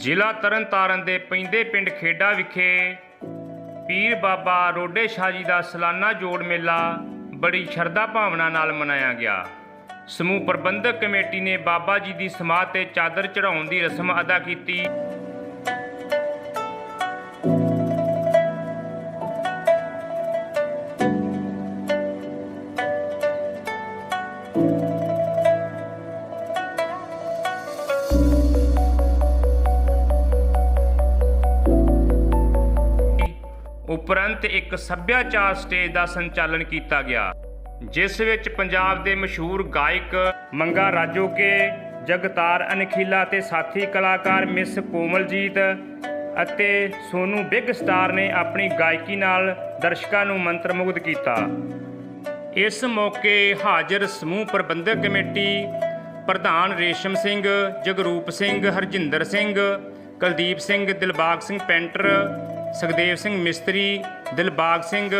ਜ਼ਿਲ੍ਹਾ ਤਰਨਤਾਰਨ ਦੇ ਪੈਂਦੇ ਪਿੰਡ ਖੇਡਾ ਵਿਖੇ ਪੀਰ ਬਾਬਾ ਰੋਡੇ ਸ਼ਾਹ ਜੀ ਦਾ ਸਾਲਾਨਾ ਜੋੜ ਮੇਲਾ ਬੜੀ ਸ਼ਰਧਾ ਭਾਵਨਾ ਨਾਲ ਮਨਾਇਆ ਗਿਆ। ਸਮੂਹ ਪ੍ਰਬੰਧਕ ਕਮੇਟੀ ਨੇ ਬਾਬਾ ਜੀ ਦੀ ਸਮਾਧ ਤੇ ਚਾਦਰ ਚੜਾਉਣ ਦੀ ਰਸਮ ਅਦਾ ਕੀਤੀ। ਉਪਰੰਤ ਇੱਕ ਸੱਭਿਆਚਾਰ ਸਟੇਜ ਦਾ ਸੰਚਾਲਨ ਕੀਤਾ ਗਿਆ, ਜਿਸ ਵਿੱਚ ਪੰਜਾਬ ਦੇ ਮਸ਼ਹੂਰ ਗਾਇਕ ਮੰਗਾ ਰਾਜੋਕੇ, ਜਗਤਾਰ ਅਨਖੀਲਾ ਤੇ ਸਾਥੀ ਕਲਾਕਾਰ ਮਿਸ ਕੋਮਲਜੀਤ ਅਤੇ ਸੋਨੂ ਬਿਗ ਸਟਾਰ ਨੇ ਆਪਣੀ ਗਾਇਕੀ ਨਾਲ ਦਰਸ਼ਕਾਂ ਨੂੰ ਮੰਤਰਮੁਗਧ ਕੀਤਾ। ਇਸ ਮੌਕੇ ਹਾਜ਼ਰ ਸਮੂਹ ਪ੍ਰਬੰਧਕ ਕਮੇਟੀ ਪ੍ਰਧਾਨ ਰੇਸ਼ਮ ਸਿੰਘ, ਜਗਰੂਪ ਸਿੰਘ, ਹਰਜਿੰਦਰ ਸਿੰਘ, ਕੁਲਦੀਪ ਸਿੰਘ, ਦਿਲਬਾਗ ਸਿੰਘ ਪੈਂਟਰ ਸੁਖਦੇਵ ਸਿੰਘ ਮਿਸਤਰੀ, ਦਿਲਬਾਗ ਸਿੰਘ,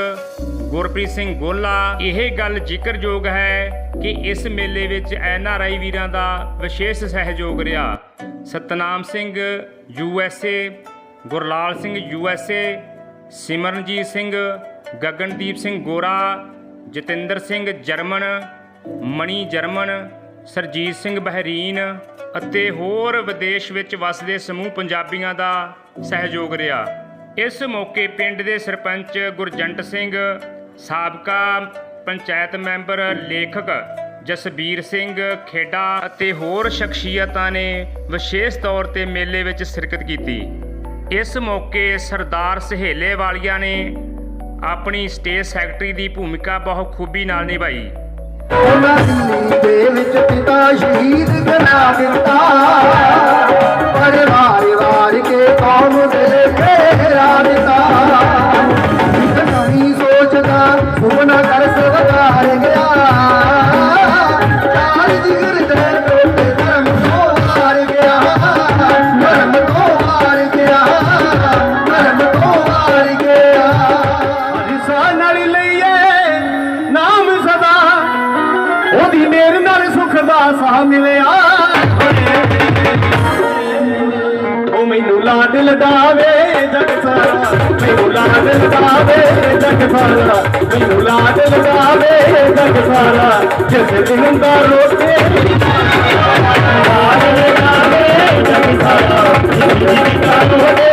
ਗੁਰਪ੍ਰੀਤ ਸਿੰਘ ਗੋਲਾ। ਇਹ ਗੱਲ ਜ਼ਿਕਰਯੋਗ ਹੈ ਕਿ ਇਸ ਮੇਲੇ ਵਿੱਚ ਐੱਨ ਆਰ ਆਈ ਵੀਰਾਂ ਦਾ ਵਿਸ਼ੇਸ਼ ਸਹਿਯੋਗ ਰਿਹਾ। Satnam Singh U S A, Gurlal Singh U S A, Simranjeet Singh, Gagandeep Singh Gora, Jatinder Singh German, Mani German, Surjit Singh Bahrain ਅਤੇ ਹੋਰ ਵਿਦੇਸ਼ ਵਿੱਚ ਵਸਦੇ ਸਮੂਹ ਪੰਜਾਬੀਆਂ ਦਾ ਸਹਿਯੋਗ ਰਿਹਾ। ਇਸ ਮੌਕੇ ਪਿੰਡ ਦੇ ਸਰਪੰਚ ਗੁਰਜੰਟ ਸਿੰਘ, ਸਾਬਕਾ ਪੰਚਾਇਤ ਮੈਂਬਰ ਲੇਖਕ ਜਸਬੀਰ ਸਿੰਘ ਖੇਡਾ ਅਤੇ ਹੋਰ ਸ਼ਖਸੀਅਤਾਂ ਨੇ ਵਿਸ਼ੇਸ਼ ਤੌਰ ਤੇ ਮੇਲੇ ਵਿੱਚ ਸ਼ਿਰਕਤ ਕੀਤੀ। ਇਸ ਮੌਕੇ ਸਰਦਾਰ ਸਹੇਲੇ ਵਾਲੀਆਂ ਨੇ ਆਪਣੀ ਸਟੇਜ ਸੈਕਟਰੀ ਦੀ ਭੂਮਿਕਾ ਬਹੁਤ ਖੂਬੀ ਨਾਲ ਨਿਭਾਈ। ਉਹਨਾਂ ਦੇ ਵਿੱਚ ਪਿਤਾ ਸ਼ਹੀਦ ਬਣਾ ਦਿੱਤਾ। ਪਰ ਵਾਰ ਕੇ ਕੌਮ ਦੇ। ਘੇਰਾ ਦਿੱਤਾ ਲਾਡ ਲਡਾਵੇ ਜਗ ਸਾਰਾ ਮੈਨੂੰ ਲਾਡ ਲਡਾਵੇ ਜਗ ਸਾਰਾ ਜਿਸ ਦਿਨ ਦਾ ਰੋਟੇ ਲਾਡ ਲਡਾਵੇ ਜਗ ਸਾਰਾ ਜਿਸ ਦਿਨ ਦਾ ਰੋਟੇ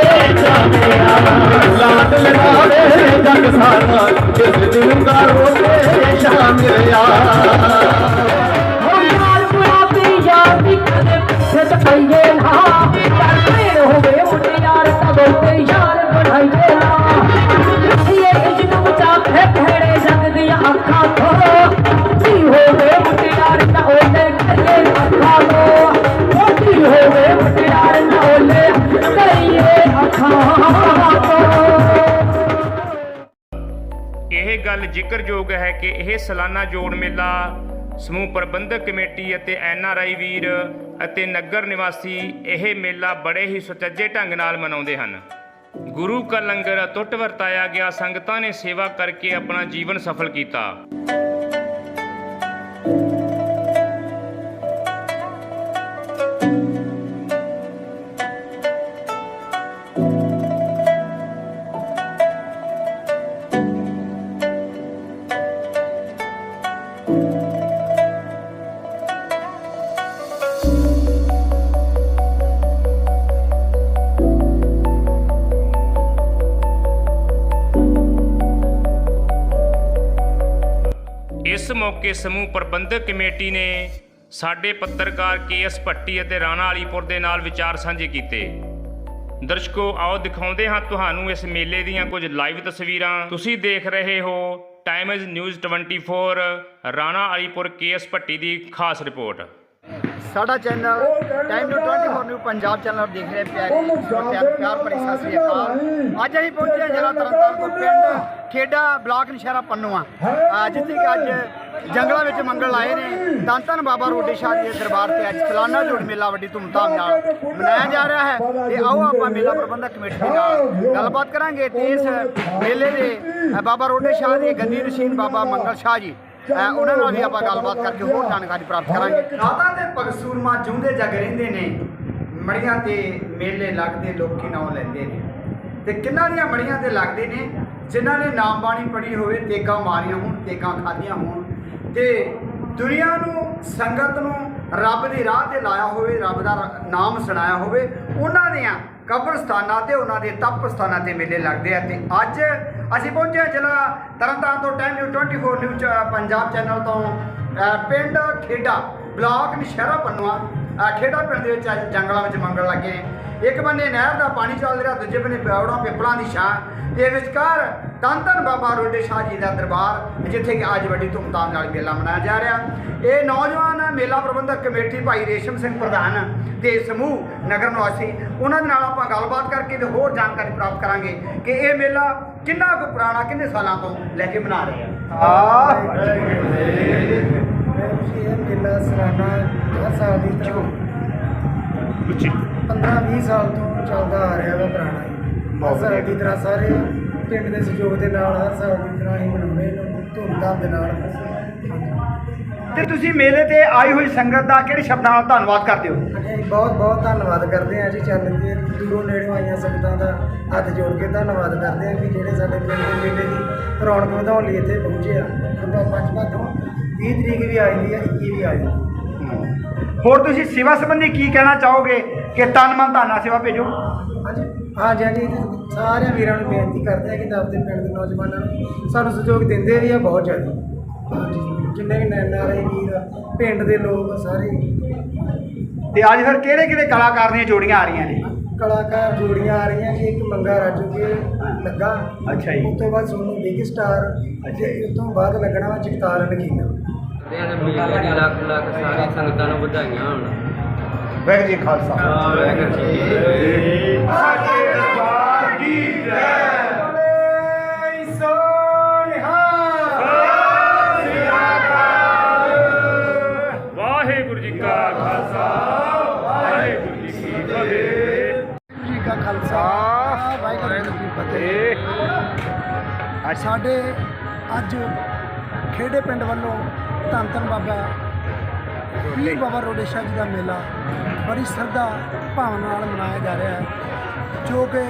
ਇਹ ਸਾਲਾਨਾ ਜੋੜ ਮੇਲਾ, ਸਮੂਹ ਪ੍ਰਬੰਧਕ ਕਮੇਟੀ ਅਤੇ ਐਨਆਰਆਈ ਵੀਰ ਅਤੇ ਨਗਰ ਨਿਵਾਸੀ ਇਹ ਮੇਲਾ ਬੜੇ ਹੀ ਸੁਚੱਜੇ ਢੰਗ ਨਾਲ ਮਨਾਉਂਦੇ ਹਨ। ਗੁਰੂ ਕਾ ਲੰਗਰ ਅਟੁੱਟ ਵਰਤਾਇਆ ਗਿਆ, ਸੰਗਤਾਂ ਨੇ ਸੇਵਾ ਕਰਕੇ ਆਪਣਾ ਜੀਵਨ ਸਫਲ ਕੀਤਾ। ਮੌਕੇ ਸਮੂਹ ਪ੍ਰਬੰਧਕ ਕਮੇਟੀ ਨੇ ਸਾਡੇ ਪੱਤਰਕਾਰ ਕੇਐਸ ਭੱਟੀ ਅਤੇ ਰਾਣਾ ਅਲੀਪੁਰ ਦੇ ਨਾਲ ਵਿਚਾਰ ਸਾਂਝੇ ਕੀਤੇ। ਦਰਸ਼ਕੋ, ਆਓ ਦਿਖਾਉਂਦੇ ਹਾਂ ਤੁਹਾਨੂੰ ਇਸ ਮੇਲੇ ਦੀਆਂ ਕੁਝ ਲਾਈਵ ਤਸਵੀਰਾਂ। ਤੁਸੀਂ ਦੇਖ ਰਹੇ ਹੋ Times News 24 Rana Alipur K S Bhatti ਖਾਸ ਰਿਪੋਰਟ। ਸਾਡਾ channel time two 24 new Punjab channel ਦੇਖ ਰਹੇ ਪਿਆਰੇ ਪਿਆਰ ਪਿਆਰ ਭਰੀ ਸਤਿ ਸ੍ਰੀ ਅਕਾਲ। ਅੱਜ ਅਸੀਂ ਪਹੁੰਚੇ ਹਾਂ ਜ਼ਿਲ੍ਹਾ ਤਰਨਤਾਰਨ ਤੋਂ ਪਿੰਡ ਖੇਡਾ ਬਲਾਕ ਨਸ਼ਹਿਰਾ ਪੰਨੂਆ ਜਿੱਥੇ ਕਿ ਅੱਜ ਜੰਗਲਾਂ ਵਿੱਚ ਮੰਗਲ ਆਏ ਨੇ। ਧੰਨ ਧੰਨ ਬਾਬਾ ਰੋਡੇ ਸ਼ਾਹ ਜੀ ਦੇ ਦਰਬਾਰ ਤੇ ਅੱਜ ਸਾਲਾਨਾ ਜੋੜ ਮੇਲਾ ਵੱਡੀ ਧੂਮਧਾਮ ਨਾਲ ਮਨਾਇਆ ਜਾ ਰਿਹਾ ਹੈ। ਤੇ ਆਓ ਆਪਾਂ ਮੇਲਾ ਪ੍ਰਬੰਧਕ ਕਮੇਟੀ ਨਾਲ ਗੱਲਬਾਤ ਕਰਾਂਗੇ ਤੇ ਇਸ ਮੇਲੇ ਦੇ ਬਾਬਾ ਰੋਡੇ ਸ਼ਾਹ ਦੇ ਗੰਦੀ ਨਸ਼ੀਨ ਬਾਬਾ ਮੰਗਲ ਸ਼ਾਹ ਜੀ। ਅਹ ਉਹਨਾਂ ਨਾਲ ਵੀ ਆਪਾਂ ਗੱਲਬਾਤ ਕਰਕੇ ਹੋਰ ਜਾਣਕਾਰੀ ਪ੍ਰਾਪਤ ਕਰਾਂਗੇ। ਰਾਤਾਂ ਦੇ ਪਗਸੂਰਮਾ ਜਿਉਂਦੇ ਜਗ ਰਹਿੰਦੇ ਨੇ, ਮੜੀਆਂ ਤੇ ਮੇਲੇ ਲੱਗਦੇ ਲੋਕੀ ਨਾਮ ਲੈਂਦੇ ਨੇ। ਤੇ ਕਿੰਨਾਂ ਦੀਆਂ ਮੜੀਆਂ ਤੇ ਲੱਗਦੇ ਨੇ? ਜਿਨ੍ਹਾਂ ਨੇ ਨਾਮ ਬਾਣੀ ਪੜ੍ਹੀ ਹੋਵੇ ਤੇਗਾ ਮਾਰੀਆਂ ਹੋਣ ਤੇਗਾ ਖਾਧੀਆਂ ਹੋਣ। ਤੇ ਦੁਨੀਆ ਨੂੰ, ਸੰਗਤ ਨੂੰ ਰੱਬ ਦੀ ਰਾਹ ਤੇ ਲਾਇਆ ਹੋਵੇ, ਰੱਬ ਦਾ ਰ- ਨਾਮ ਸੁਣਾਇਆ ਹੋਵੇ, ਉਹਨਾਂ ਦੀਆਂ ਕਬਰਸਤਾਨਾਂ ਤੇ ਉਹਨਾਂ ਦੇ ਤਪ ਸਥਾਨਾਂ ਤੇ ਮੇਲੇ ਲੱਗਦੇ ਆ। ਤੇ ਅੱਜ ਅਸੀਂ ਪਹੁੰਚੇ ਹਾਂ ਜ਼ਿਲ੍ਹਾ ਤਰਨਤਾਰਨ ਤੋਂ ਟਾਈਮ ਨਿਊ 24 ਨਿਊਜ਼ ਅ, ਪੰਜਾਬ ਚੈਨਲ ਤੋਂ। ਪਿੰਡ ਖੇਡਾ ਬਲਾਕ ਨਸ਼ਹਿਰਾ ਪੰਨੂਆ ਅ, ਖੇਡਾ ਪਿੰਡ ਦੇ ਵਿੱਚ ਅੱਜ ਜੰਗਲਾਂ ਵਿੱਚ ਮੰਗਣ ਲੱਗੇ। ਨੇ ਇੱਕ ਬੰਨੇ ਨਹਿਰ ਦਾ ਪਾਣੀ ਚੱਲ ਰਿਹਾ ਦੂਜੇ ਬੰਨੇ ਪਿਆਉੜਾਂ ਪਿੱਪਲਾਂ ਦੀ ਛਾਂ। ਤੇ ਵਿਚਕਾਰ ਧੰਨ ਧੰਨ ਬਾਬਾ ਰੋਡੇ ਸ਼ਾਹ ਜੀ ਦਾ ਦਰਬਾਰ ਜਿੱਥੇ ਕਿ ਅੱਜ ਵੱਡੀ ਧੂਮਧਾਮ ਨਾਲ ਮੇਲਾ ਮਨਾਇਆ ਜਾ ਰਿਹਾ। ਇਹ ਨੌਜਵਾਨ ਮੇਲਾ ਪ੍ਰਬੰਧਕ ਕਮੇਟੀ ਭਾਈ ਰੇਸ਼ਮ ਸਿੰਘ ਪ੍ਰਧਾਨ ਤੇ ਸਮੂਹ ਨਗਰ ਨਿਵਾਸੀ ਉਹਨਾਂ ਦੇ ਨਾਲ ਆਪਾਂ ਗੱਲਬਾਤ ਕਰਕੇ ਤੇ ਹੋਰ ਜਾਣਕਾਰੀ ਪ੍ਰਾਪਤ ਕਰਾਂਗੇ ਕਿ ਇਹ ਮੇਲਾ ਕਿੰਨਾ ਕੁ ਪੁਰਾਣਾ ਕਿੰਨੇ ਸਾਲਾਂ ਤੋਂ ਲੈ ਕੇ ਮਨਾ ਰਹੇ ਆ? ਆ। ਇਹ ਮੇਲਾ ਸਲਾਨਾ ਹਰ ਸਾਲ ਦੀ ਤਰ੍ਹਾਂ 15-20 ਸਾਲ ਤੋਂ ਚੱਲਦਾ ਆ ਰਿਹਾ ਵਾ ਪੁਰਾਣਾ ਹੀ। ਹਰ ਸਾਲ ਦੀ ਤਰ੍ਹਾਂ ਸਾਰੇ ਪਿੰਡ ਦੇ ਸਹਿਯੋਗ ਦੇ ਨਾਲ ਹਰ ਸਾਲ ਦੀ ਤਰ੍ਹਾਂ ਹੀ ਮਨਾਉਂਦੇ ਨੇ ਧੂਮਧਾਮ ਦੇ ਨਾਲ। ਤੇ ਤੁਸੀਂ ਮੇਲੇ ਤੇ ਆਈ ਹੋਈ ਸੰਗਤ ਦਾ ਕਿਹੜੇ ਸ਼ਬਦਾਂ ਨਾਲ ਧੰਨਵਾਦ ਕਰਦੇ ਹੋ? ਅਸੀਂ ਬਹੁਤ ਬਹੁਤ ਧੰਨਵਾਦ ਕਰਦੇ ਹਾਂ ਜੀ ਚੈਨਲ ਦੇ ਦੂਰੋਂ ਨੇੜੋਂ ਆਈਆਂ ਸੰਗਤਾਂ ਦਾ ਹੱਥ ਜੋੜ ਕੇ ਧੰਨਵਾਦ ਕਰਦੇ ਹਾਂ ਕਿ ਜਿਹੜੇ ਸਾਡੇ ਪਿੰਡ ਦੇ ਮੇਲੇ ਦੀ ਰੌਣਕ ਵਧਾਉਣ ਲਈ ਇੱਥੇ ਪਹੁੰਚੇ ਆ। ਆਪਾਂ ਪੰਜਵਾਂ ਤੋਂ 20 ਤਰੀਕ ਵੀ ਆ ਜਾਂਦੀ ਹੈ 21 ਵੀ ਆ ਜਾਂਦੀ ਹੈ ਹੋਰ ਤੁਸੀਂ ਸੇਵਾ ਸੰਬੰਧੀ ਕੀ ਕਹਿਣਾ ਚਾਹੋਗੇ ਕਿ ਤਨ ਮਨ ਧਨ ਸੇਵਾ ਭੇਜੋ? ਹਾਂਜੀ ਹਾਂਜੀ ਹਾਂਜੀ। ਤੇ ਸਾਰੇ ਵੀਰਾਂ ਨੂੰ ਬੇਨਤੀ ਕਰਦੇ ਆ ਕਿ ਦੱਸਦੇ ਪਿੰਡ ਦੇ ਨੌਜਵਾਨਾਂ ਨੂੰ ਸਾਨੂੰ ਸਹਿਯੋਗ ਦਿੰਦੇ ਵੀ ਆ ਬਹੁਤ ਜ਼ਿਆਦਾ। ਹਾਂਜੀ। ਜਿੰਨੇ ਵੀ ਨੈਨਾਰੇ ਵੀਰ ਆ, ਪਿੰਡ ਦੇ ਲੋਕ ਸਾਰੇ। ਤੇ ਅੱਜ ਫਿਰ ਕਿਹੜੇ ਕਿਹੜੇ ਕਲਾਕਾਰ ਦੀਆਂ ਜੋੜੀਆਂ ਆ ਰਹੀਆਂ ਨੇ ਕਲਾਕਾਰ ਜੋੜੀਆਂ ਆ ਰਹੀਆਂ ਜੀ ਇੱਕ ਮੰਗਾ ਰਾਜੂ ਕੇ ਲੱਗਾ। ਅੱਛਾ ਜੀ। ਉਸ ਤੋਂ ਬਾਅਦ ਸੋਨੂੰ ਬਿਗ ਸਟਾਰ ਅੱਛਾ ਜੀ। ਉਸ ਤੋਂ ਬਾਅਦ ਲੱਗਣਾ ਵਾ ਦੀ ਲੱਖ ਲੱਖ ਸਾਰੀ ਸੰਗਤਾਂ ਨੂੰ ਵਧਾਈਆਂ ਹੋਣ। ਵਾਹਿਗੁਰੂ ਜੀ ਕਾ ਖਾਲਸਾ। ਵਾਹਿਗੁਰੂ ਜੀ ਕੀ ਫਤਿਹ। ਵਾਹਿਗੁਰੂ ਸਾਡੇ ਅੱਜ ਖੇੜੇ ਪਿੰਡ ਵੱਲੋਂ ਧੰਨ ਧੰਨ ਬਾਬਾ ਪੀਰ ਬਾਬਾ ਰੋਡੇਸ਼ਾ ਜੀ ਦਾ ਮੇਲਾ ਬੜੀ ਸ਼ਰਧਾ ਭਾਵਨਾ ਨਾਲ ਮਨਾਇਆ ਜਾ ਰਿਹਾ ਹੈ, ਜੋ ਕਿ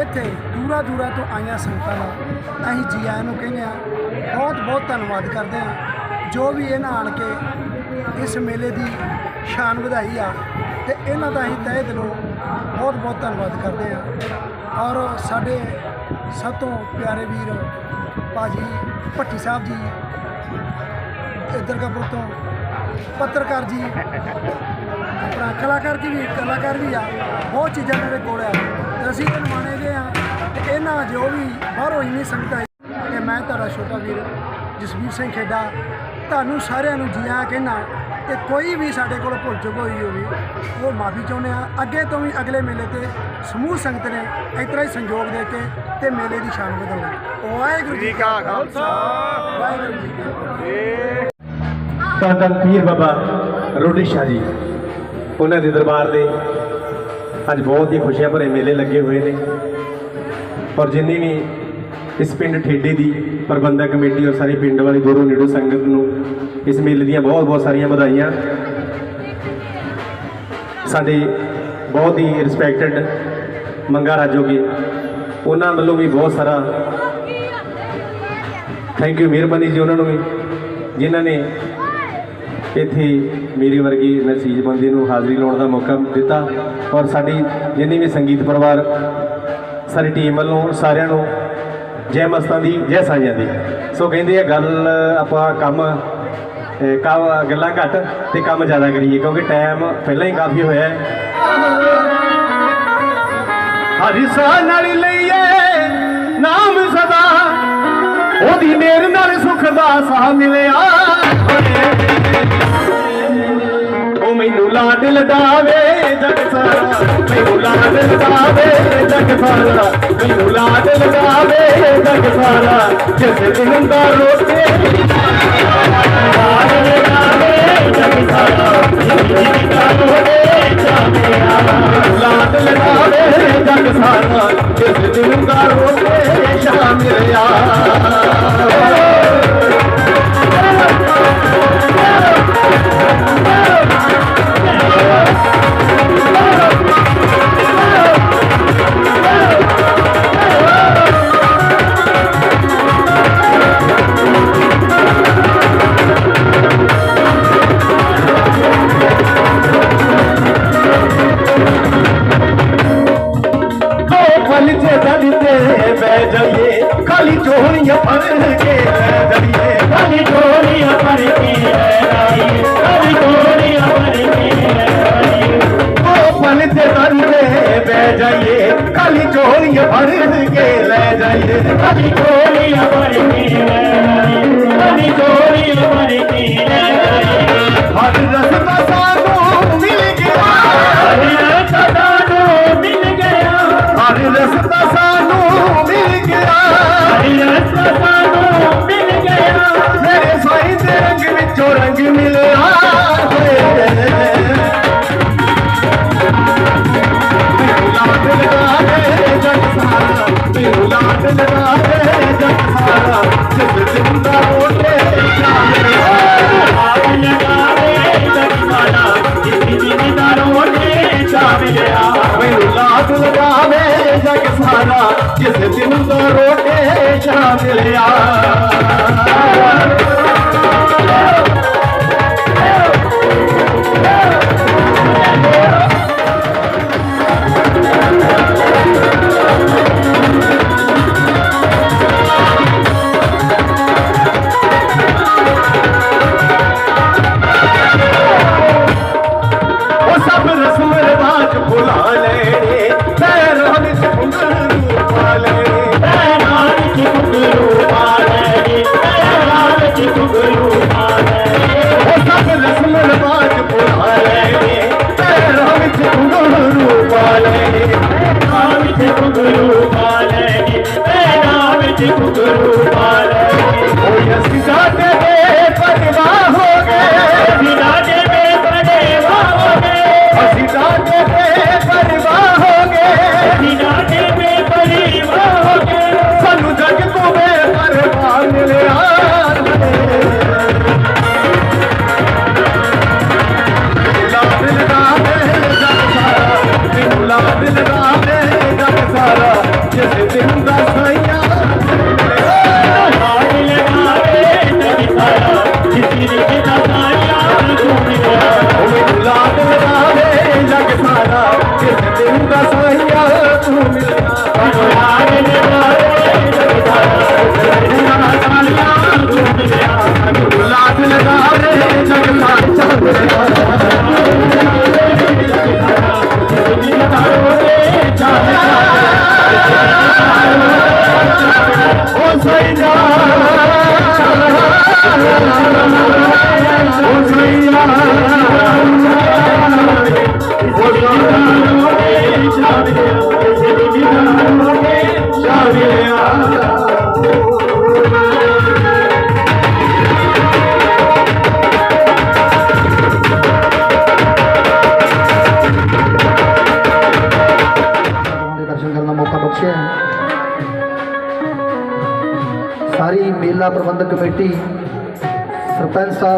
ਇੱਥੇ ਦੂਰਾ ਦੂਰਾ ਤੋਂ ਆਈਆਂ ਸੰਗਤਾਂ ਦਾ ਅਸੀਂ ਜੀ ਆਇਆਂ ਨੂੰ ਕਹਿੰਦੇ ਆ ਬਹੁਤ ਬਹੁਤ ਧੰਨਵਾਦ ਕਰਦੇ ਹਾਂ। ਜੋ ਵੀ ਇਹਨਾਂ ਆਣ ਕੇ ਇਸ ਮੇਲੇ ਦੀ ਸ਼ਾਨ ਵਧਾਈ ਆ, ਤੇ ਇਹਨਾਂ ਦਾ ਅਸੀਂ ਤਹਿ ਦਿਲੋਂ ਬਹੁਤ ਬਹੁਤ ਧੰਨਵਾਦ ਕਰਦੇ ਹਾਂ। ਔਰ ਸਾਡੇ ਸਭ ਤੋਂ ਪਿਆਰੇ ਵੀਰ ਭਾਜੀ ਭੱਟੀ ਸਾਹਿਬ ਜੀ, ਇੱਧਰ ਤੋਂ ਪੱਤਰਕਾਰ ਜੀ, ਆਪਣਾ ਕਲਾਕਾਰ ਜੀ ਵੀ, ਕਲਾਕਾਰ ਵੀ ਆ, ਬਹੁਤ ਚੀਜ਼ਾਂ ਮੇਰੇ ਕੋਲ ਆ। ਅਸੀਂ ਇਹ ਨਿਮਾਣੇ ਗਏ ਆ ਤੇ ਇਹਨਾਂ ਜੋ ਵੀ ਬਾਹਰੋਂ ਇੰਨੀ ਸੰਗਤ ਆਈ ਤੇ ਮੈਂ ਤੁਹਾਡਾ ਛੋਟਾ ਵੀਰ ਜਸਵੀਰ ਸਿੰਘ ਖੇਡਾ, ਤੁਹਾਨੂੰ ਸਾਰਿਆਂ ਨੂੰ ਜੀ ਆਇਆਂ ਕਹਿਣਾ ਤੇ ਕੋਈ ਵੀ ਸਾਡੇ ਕੋਲ ਭੁੱਲ ਚੁੱਕ ਹੋਈ ਹੋਵੇ ਉਹ ਮਾਫੀ ਚਾਹੁੰਦੇ ਆ ਅੱਗੇ ਤੋਂ ਵੀ ਅਗਲੇ ਮੇਲੇ ਤੇ ਸਮੂਹ ਸੰਗਤ ਨੇ ਇਸ ਤਰ੍ਹਾਂ ਹੀ ਸੰਯੋਗ ਦੇ ਕੇ ਤੇ ਮੇਲੇ ਦੀ ਸ਼ਾਨ ਵਧਾਉਣੀ ਵਾਹਿਗੁਰੂ ਜੀ ਕਾ ਖਾਲਸਾ। ਵਾਹਿਗੁਰੂ ਜੀ ਕੀ ਫਤਿਹ। ਪੀਰ ਬਾਬਾ ਰੋਟੀ ਸ਼ਾਹ ਜੀ, ਉਹਨਾਂ ਦੇ ਦਰਬਾਰ ਦੇ ਅੱਜ ਬਹੁਤ ਹੀ ਖੁਸ਼ੀਆਂ ਭਰੇ ਮੇਲੇ ਲੱਗੇ ਹੋਏ ਨੇ। ਔਰ ਜਿੰਨੀ ਵੀ ਇਸ ਪਿੰਡ ਠੇਡੇ ਦੀ ਪ੍ਰਬੰਧਕ ਕਮੇਟੀ ਔਰ ਸਾਰੇ ਪਿੰਡ ਵਾਲੀ ਦੂਰੋਂ ਨੇੜੋਂ ਸੰਗਤ ਨੂੰ ਇਸ ਮੇਲੇ ਦੀਆਂ ਬਹੁਤ ਬਹੁਤ ਸਾਰੀਆਂ ਵਧਾਈਆਂ। ਸਾਡੇ ਬਹੁਤ ਹੀ ਰਿਸਪੈਕਟਡ ਮੰਗਾ ਰਾਜੋਗੇ ਉਹਨਾਂ ਵੱਲੋਂ ਵੀ ਬਹੁਤ ਸਾਰਾ ਥੈਂਕ ਯੂ ਮਿਹਰਬਾਨੀ ਜੀ ਉਹਨਾਂ ਨੂੰ ਵੀ, ਜਿਨ੍ਹਾਂ ਨੇ ਇੱਥੇ ਮੇਰੀ ਵਰਗੀ ਨਸੀਜ ਬੰਦੇ ਨੂੰ ਹਾਜ਼ਰੀ ਲਾਉਣ ਦਾ ਮੌਕਾ ਦਿੱਤਾ। ਔਰ ਸਾਡੀ ਜਿੰਨੀ ਵੀ ਸੰਗੀਤ ਪਰਿਵਾਰ, ਸਾਡੀ ਟੀਮ ਵੱਲੋਂ ਸਾਰਿਆਂ ਨੂੰ ਜੈ ਮਸਤਾਂ ਦੀ, ਜੈ ਸਾਈਆਂ ਦੀ। ਸੋ ਕਹਿੰਦੇ ਆ ਗੱਲ ਆਪਾਂ ਕੰਮ ਕੰਮ, ਗੱਲਾਂ ਘੱਟ ਤੇ ਕੰਮ ਜ਼ਿਆਦਾ ਕਰੀਏ, ਕਿਉਂਕਿ ਟਾਈਮ ਪਹਿਲਾਂ ਹੀ ਕਾਫੀ ਹੋਇਆ ਹੈ। ਹਰੀ ਸਾਹ ਨਾਲ ਲਈਏ, ਨਾਮ ਸਦਾ। ਉਹਦੀ ਮੇਰ ਨਾਲ ਸੁਖ ਦਾ ਸਾਹ ਮਿਲਿਆ। ਉਹ ਦਾਵੇ ਜਗ ਸਾਰਾ, ਮੈਨੂੰ ਲਾਡ ਲਡਾਵੇ ਜਗ ਸਾਰਾ, ਮੈਨੂੰ ਲਾਡ ਲਡਾਵੇ ਜਗ ਸਾਰਾ, ਜਿਸ ਦਿਨ ਦਾ ਰੋਕੇ ਲਾਡ ਲਡਾਵੇ ਜਗ ਸਾਰਾ, ਜਿਸ ਦਾ ਰੋਕੇ ਚਾਹਿਆ ਲਾਡ ਲਡਾਵੇ ਜਗ ਸਾਰਾ, ਜਿਸ ਦਿਨ ਦਾ ਰੋਕੇ ਸ਼ਾਮਿਲਿਆ ਮਿਲਿਆ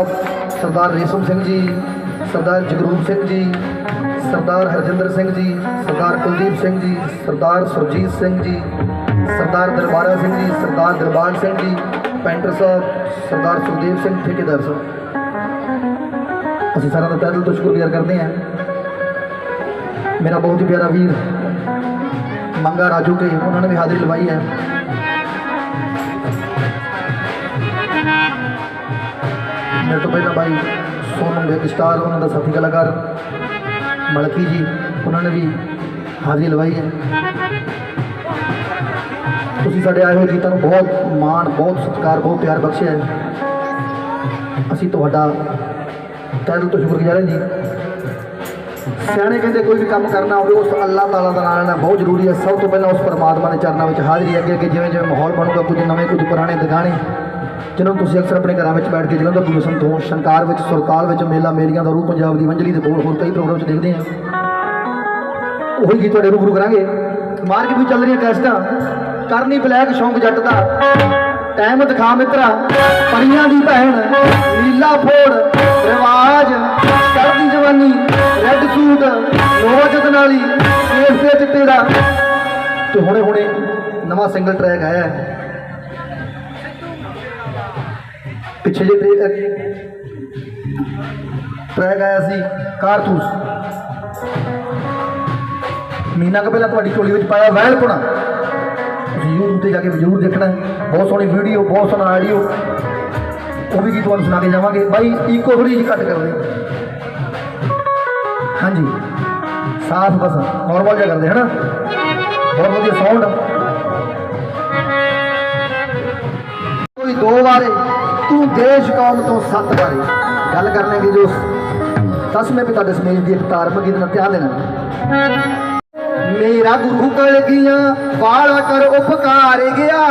ਸਾਹਿਬ ਸਰਦਾਰ ਰੇਸ਼ਮ ਸਿੰਘ ਜੀ, ਸਰਦਾਰ ਜਗਰੂਪ ਸਿੰਘ ਜੀ, ਸਰਦਾਰ ਹਰਜਿੰਦਰ ਸਿੰਘ ਜੀ, ਸਰਦਾਰ ਕੁਲਦੀਪ ਸਿੰਘ ਜੀ, ਸਰਦਾਰ ਸੁਰਜੀਤ ਸਿੰਘ ਜੀ, ਸਰਦਾਰ ਦਰਬਾਰਾ ਸਿੰਘ ਜੀ, ਸਰਦਾਰ ਦਰਬਾਰ ਸਿੰਘ ਜੀ, ਪੈਂਟਰ ਸਾਹਿਬ, ਸਰਦਾਰ ਸੁਖਦੇਵ ਸਿੰਘ ਠੇਕੇਦਾਰ ਸਾਹਿਬ। ਅਸੀਂ ਸਾਰਿਆਂ ਦਾ ਤਹਿ ਦਿਲ ਤੋਂ ਸ਼ੁਕਰਗੁਜ਼ਾਰ ਕਰਦੇ ਹਾਂ। ਮੇਰਾ ਬਹੁਤ ਹੀ ਪਿਆਰਾ ਵੀਰ, ਮੰਗਾ ਰਾਜੂ ਕੇ, ਉਹਨਾਂ ਨੇ ਵੀ ਹਾਜ਼ਰੀ ਲਵਾਈ ਹੈ। ਮੇਰੇ ਤੋਂ ਪਹਿਲਾਂ ਬਾਈ ਸੋਨੂ ਬੇਗ ਸਟਾਰ ਉਹਨਾਂ ਦਾ ਸਾਥੀ ਕਲਾਕਾਰ ਮਲਕੀ ਜੀ, ਉਹਨਾਂ ਨੇ ਵੀ ਹਾਜ਼ਰੀ ਲਵਾਈ ਹੈ। ਤੁਸੀਂ ਸਾਡੇ ਆਏ ਹੋਏ ਗੀਤਾਂ ਨੂੰ ਬਹੁਤ ਮਾਣ, ਬਹੁਤ ਸਤਿਕਾਰ, ਬਹੁਤ ਪਿਆਰ ਬਖਸ਼ਿਆ ਹੈ। ਅਸੀਂ ਤੁਹਾਡਾ ਤਹਿ ਤੋਂ ਸ਼ੁਕਰਗੁਜ਼ਾਰ ਹਾਂ ਜੀ। ਸਿਆਣੇ ਕਹਿੰਦੇ ਕੋਈ ਵੀ ਕੰਮ ਕਰਨਾ ਹੋਵੇ, ਉਸ ਅੱਲਾਹ ਤਾਲਾ ਦਾ ਨਾਮ ਲੈਣਾ ਬਹੁਤ ਜ਼ਰੂਰੀ ਹੈ। ਸਭ ਤੋਂ ਪਹਿਲਾਂ ਉਸ ਪਰਮਾਤਮਾ ਦੇ ਚਰਨਾਂ ਵਿੱਚ ਹਾਜ਼ਰੀ ਅੱਗੇ ਅੱਗੇ ਜਿਵੇਂ ਜਿਵੇਂ ਮਾਹੌਲ ਬਣੂਗਾ, ਕੁਝ ਨਵੇਂ, ਕੁਝ ਪੁਰਾਣੇ ਦਿਗਾਣੇ ਜਿਹਨਾਂ ਨੂੰ ਤੁਸੀਂ ਅਕਸਰ ਆਪਣੇ ਘਰਾਂ ਵਿੱਚ ਬੈਠ ਕੇ ਜਲੰਧਰ ਦੂਰਦਰਸ਼ਨ ਤੋਂ ਸ਼ੰਕਾਰ ਵਿੱਚ, ਸੁਰਤਾਲ ਵਿੱਚ, ਮੇਲਾ, ਮੇਲੀਆਂ ਦਾ ਰੂਪ ਪੰਜਾਬ ਦੀ ਵੰਜਲੀ ਦੇ ਬੋਲ ਹੋਰ ਕਈ ਪ੍ਰੋਗਰਾਮ 'ਚ ਦੇਖਦੇ ਹਾਂ। ਉਹੀ ਗੀਤ ਤੁਹਾਡੇ ਰੂਬਰੂ ਕਰਾਂਗੇ। ਮਾਰਕੀਟ ਵਿੱਚ ਚੱਲ ਰਹੀਆਂ ਕੈਸਟਾਂ ਕਰਨੀ ਬਲੈਕ ਸ਼ੌਂਕ ਜੱਟ ਦਾ। ਟਾਈਮ ਦਿਖਾ ਮਿੱਤਰਾ, ਪਰੀਆਂ ਦੀ ਭੈਣ ਲੀਲਾ ਫੋੜ, ਰਿਵਾਜ ਚੜ੍ਹਦੀ ਜਵਾਨੀ ਰੈੱਡ ਸੂਟ ਨੋਵਾ ਜਤਨ ਵਾਲੀ ਦੇ ਚਿੱਟੇ ਦਾ ਤੇ ਹੁਣੇ ਹੁਣੇ ਨਵਾਂ ਸਿੰਗਲ ਟਰੈਕ ਆਇਆ ਹੈ। ਪਿੱਛੇ ਜੇ ਟਰੈਕ ਆਇਆ ਸੀ ਕਾਰਤੂਸ। ਮਹੀਨਾ ਕੁ ਪਹਿਲਾਂ ਤੁਹਾਡੀ ਝੋਲੀ ਵਿੱਚ ਪਾਇਆ ਵੈਲਪੁਣਾ ਤੁਸੀਂ YouTube ਤੇ ਜਾ ਕੇ ਜ਼ਰੂਰ ਦੇਖਣਾ ਬਹੁਤ ਸੋਹਣੀ ਵੀਡੀਓ ਬਹੁਤ ਸੋਹਣਾ ਆਡੀਓ ਉਹ ਵੀ ਕੀ ਤੁਹਾਨੂੰ ਸੁਣਾ ਕੇ ਜਾਵਾਂਗੇ। ਬਾਈ ਇਕੋ ਥੋੜੀ ਜਿਹੀ ਘੱਟ ਕਰਦੇ ਹਾਂਜੀ। ਸਾਫ਼ ਬਸ। ਨਾਰਮਲ ਜਿਹਾ ਕਰਦੇ, ਹਨਾ? ਬਹੁਤ ਵਧੀਆ ਸਾਊਂਡ ਕੋਈ ਦੋ ਵਾਰੇ, ਤੂੰ ਦੇਸ਼ ਕੌਮ ਤੋਂ ਸੱਤ ਵਾਰੇ। ਗੱਲ ਕਰਨੇ ਦੀ ਜੋ ਦਸਵੇਂ ਪਿਤਾ ਦਸਵੇਂ ਦੀ ਇੱਕ ਧਾਰਮਿਕ ਨਾਲ ਧਿਆਨ ਦੇਣਾ। ਮੇਰਾ ਗੁਰੂ ਕਲ ਗਿਆ, ਵਾਲਾ ਕਰ ਉਪਕਾਰ ਗਿਆ।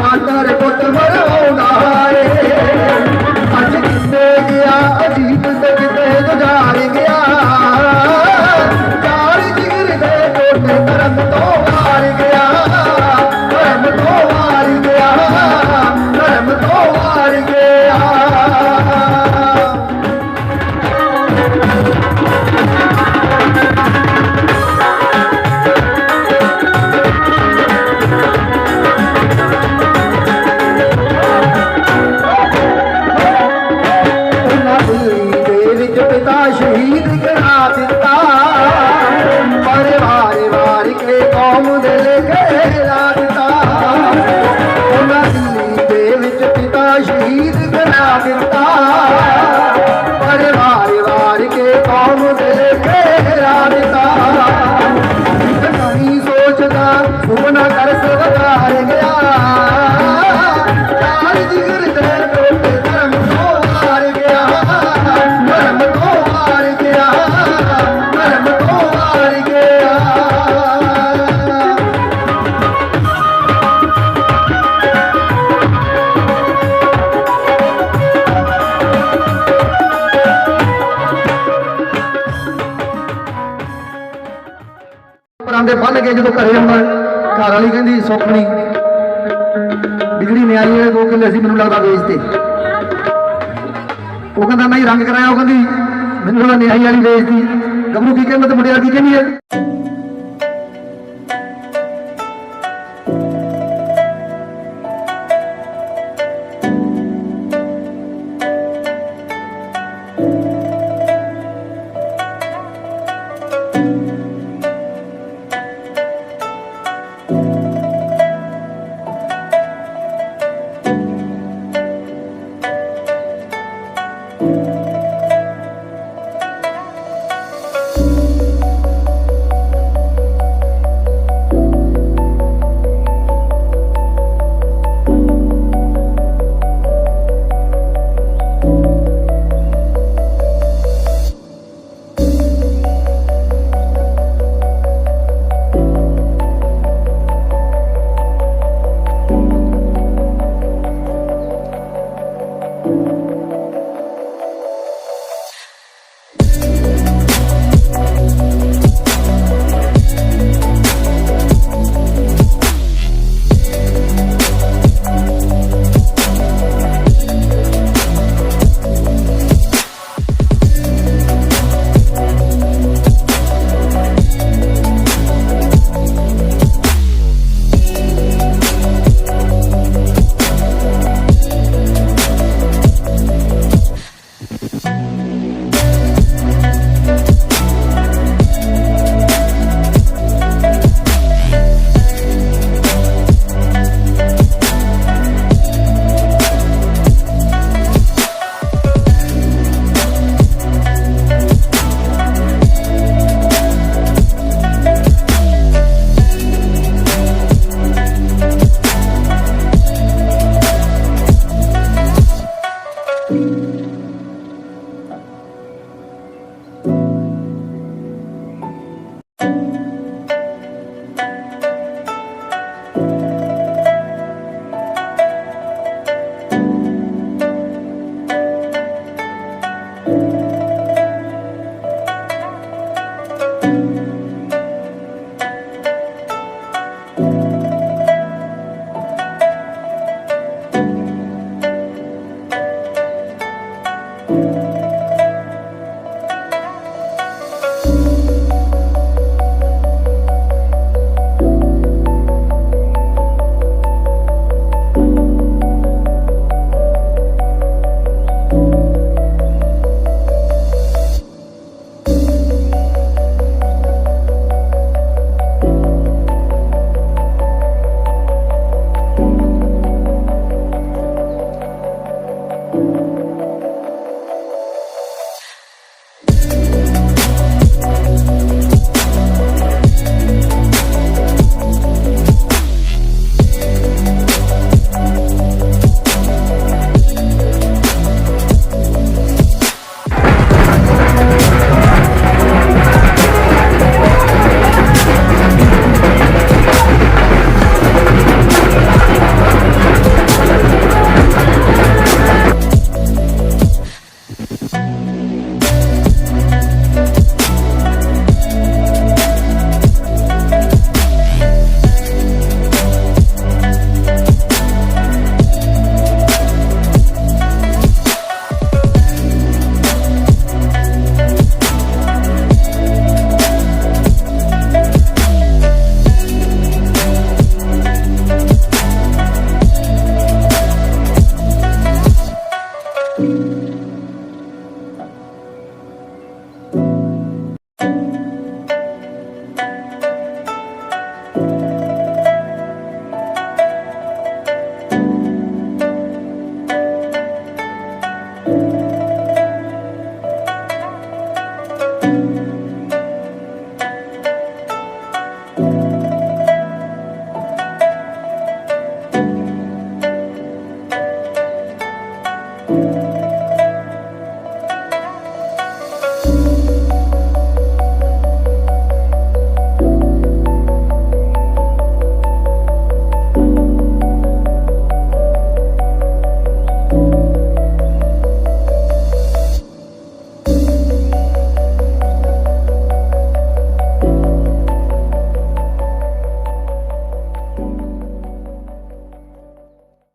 মাতার কত বড় ਕੇ ਜਦੋਂ ਘਰੇ ਆਉਂਦਾ, ਘਰ ਵਾਲੀ ਕਹਿੰਦੀ ਸੁਖਣੀ ਬਿਜਲੀ ਨਿਆਰੀ ਵਾਲੇ ਦੋ ਕਿੱਲੇ ਸੀ, ਮੈਨੂੰ ਲੱਗਦਾ ਵੇਚ ਵੇਚਦੇ ਉਹ ਕਹਿੰਦਾ ਨਹੀਂ ਰੰਗ ਕਰਾਇਆ। ਉਹ ਕਹਿੰਦੀ, ਮੈਨੂੰ ਲੱਗਦਾ ਨਿਆਈ ਵਾਲੀ ਵੇਚਦੀ। ਗੱਭਰੂ ਕੀ ਕਹਿੰਦਾ, ਤੇ ਮੁੰਡਿਆ ਕੀ ਕਹਿੰਦੀ ਹੈ?